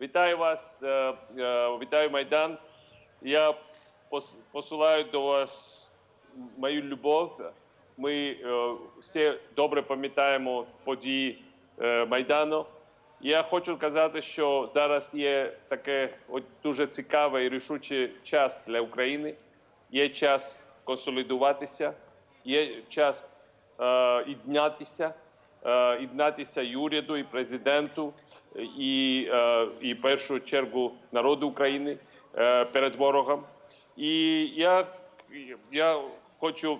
Вітаю вас, е, е, вітаю Майдан. Я посилаю до вас мою любов. Ми е, всі добре пам'ятаємо події Майдану. Я хочу казати, що зараз є таке дуже цікавий і рішучий час для України. Є час консолідуватися, є час єднатися, єднатися і уряду, і президенту, і, е, і першу чергу народу України е, перед ворогом. І я, я хочу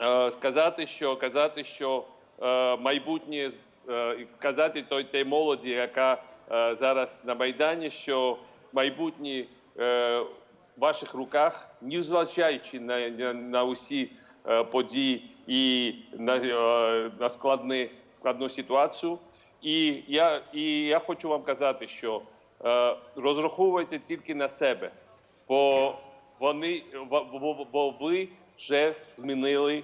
е, сказати, що казати, що е, майбутнє е, казати той тій молоді, яка е, зараз на майдані, що майбутнє е, в ваших руках, незважаючи на, на, на усі е, події і на, е, на складні, складну ситуацію. І я, і я хочу вам казати, що е, розраховуйте тільки на себе, бо вони бо, ви вже змінили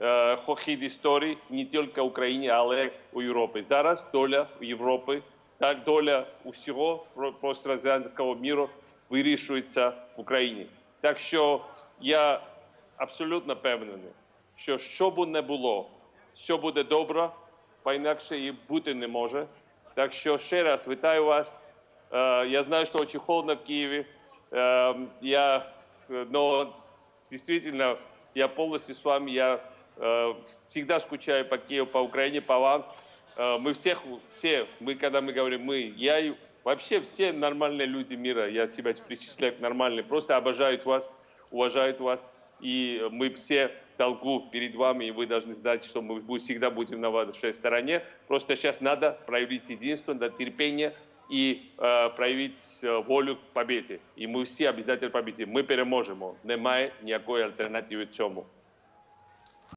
е, хід історії не тільки в Україні, але у Європі. Зараз доля Європи, так доля усього пострадянського міру вирішується в Україні. Так що я абсолютно певний, що що б не було, все буде добре, бо інакше і бути не може. Так що ще раз вітаю вас. Е, Я знаю, что очень холодно в Киеве. Э, Я, э, но действительно, я полностью с вами. Я э, всегда скучаю по Киеву, по Украине, по вам. Э, Мы всех, все, мы когда мы говорим мы, я и вообще все нормальные люди мира, я себя причисляю к нормальным, просто обожают вас, уважают вас. И мы все в долгу перед вами, и вы должны знать, что мы бу- всегда будем на вашей стороне. Просто сейчас надо проявить единство, надо терпение и э, проявить э, волю к победе. И мы все обязательно победим. Ми переможемо. Немає ніякої альтернативи цьому.